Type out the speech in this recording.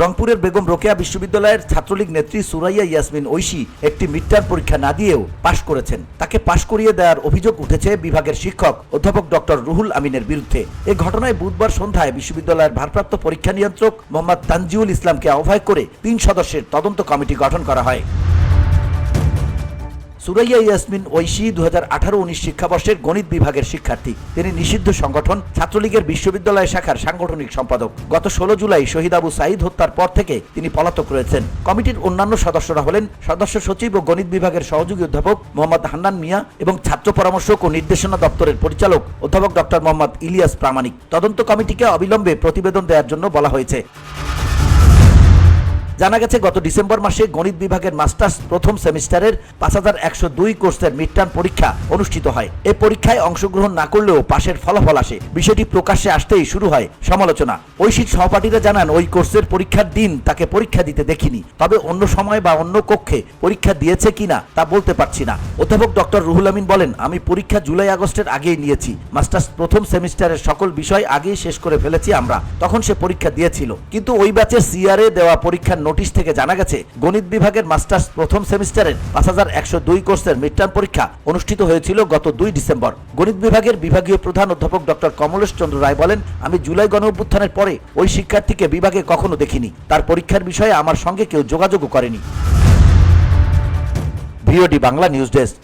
রংপুরের বেগম রোকেয়া বিশ্ববিদ্যালয়ের ছাত্রলীগ নেত্রী সুরাইয়া ইয়াসমিন ঐশী একটি মিডটার্ম পরীক্ষা না দিয়েও পাশ করেছেন। তাকে পাশ করিয়ে দেওয়ার অভিযোগ উঠেছে বিভাগের শিক্ষক অধ্যাপক ডক্টর রুহুল আমিনের বিরুদ্ধে। এ ঘটনায় বুধবার সন্ধ্যায় বিশ্ববিদ্যালয়ের ভারপ্রাপ্ত পরীক্ষা নিয়ন্ত্রক মোহাম্মদ তানজিউল ইসলামকে আহ্বায়ক করে তিন সদস্যের তদন্ত কমিটি গঠন করা হয়। সুরাইয়া ইয়াসমিন ঐশী দু হাজার আঠারো উনিশ শিক্ষাবর্ষের গণিত বিভাগের শিক্ষার্থী। তিনি নিষিদ্ধ সংগঠন, ছাত্রলীগের বিশ্ববিদ্যালয় শাখার সাংগঠনিক সম্পাদক। গত ষোলো জুলাই শহীদ আবু সাইদ হত্যার পর থেকে তিনি পলাতক রয়েছেন। কমিটির অন্যান্য সদস্যরা হলেন সদস্য সচিব ও গণিত বিভাগের সহযোগী অধ্যাপক মোহাম্মদ হান্নান মিয়া এবং ছাত্র পরামর্শক ও নির্দেশনা দপ্তরের পরিচালক অধ্যাপক ডক্টর মোহাম্মদ ইলিয়াস প্রামাণিক। তদন্ত কমিটিকে অবিলম্বে প্রতিবেদন দেওয়ার জন্য বলা হয়েছে। জানা গেছে, গত ডিসেম্বর মাসে গণিত বিভাগের মাস্টার্স প্রথম সেমিস্টারের পাঁচ হাজার একশো দুই কোর্সের মিডটার্ম পরীক্ষা অনুষ্ঠিত হয়। এই পরীক্ষায় অংশগ্রহণ না করলেও পাশের ফলাফল আসে। বিষয়টি প্রকাশ্যে আসতেই শুরু হয় সমালোচনা। ঐশীর সহপাঠীরা জানান, ওই কোর্সের পরীক্ষার দিন তাকে পরীক্ষা দিতে দেখিনি। তবে অন্য সময় বা অন্য কক্ষে পরীক্ষা দিয়েছে কিনা তা বলতে পারছি না। অধ্যাপক ডক্টর রুহুল আমিন বলেন, আমি পরীক্ষা জুলাই আগস্টের আগেই নিয়েছি। মাস্টার্স প্রথম সেমিস্টারের সকল বিষয় আগেই শেষ করে ফেলেছি আমরা। তখন সে পরীক্ষা দিয়েছিল। কিন্তু ওই ব্যাচের সিআরএ দেওয়া পরীক্ষার নোটিশ থেকে জানা গেছে, গণিত বিভাগের মাস্টার্স প্রথম সেমিস্টারের পাঁচ হাজার একশো দুই কোর্সের মিডটার্ম পরীক্ষা অনুষ্ঠিত হয়েছিল গত দুই ডিসেম্বর। গণিত বিভাগের বিভাগীয় প্রধান অধ্যাপক ডক্টর কমলেশ চন্দ্র রায় বলেন, আমি জুলাই গণ অভ্যুত্থানের পরে ওই শিক্ষার্থীকে বিভাগে কখনো দেখিনি। তার পরীক্ষার বিষয়ে আমার সঙ্গে কেউ যোগাযোগও করেনি। VOD Bangla news desk.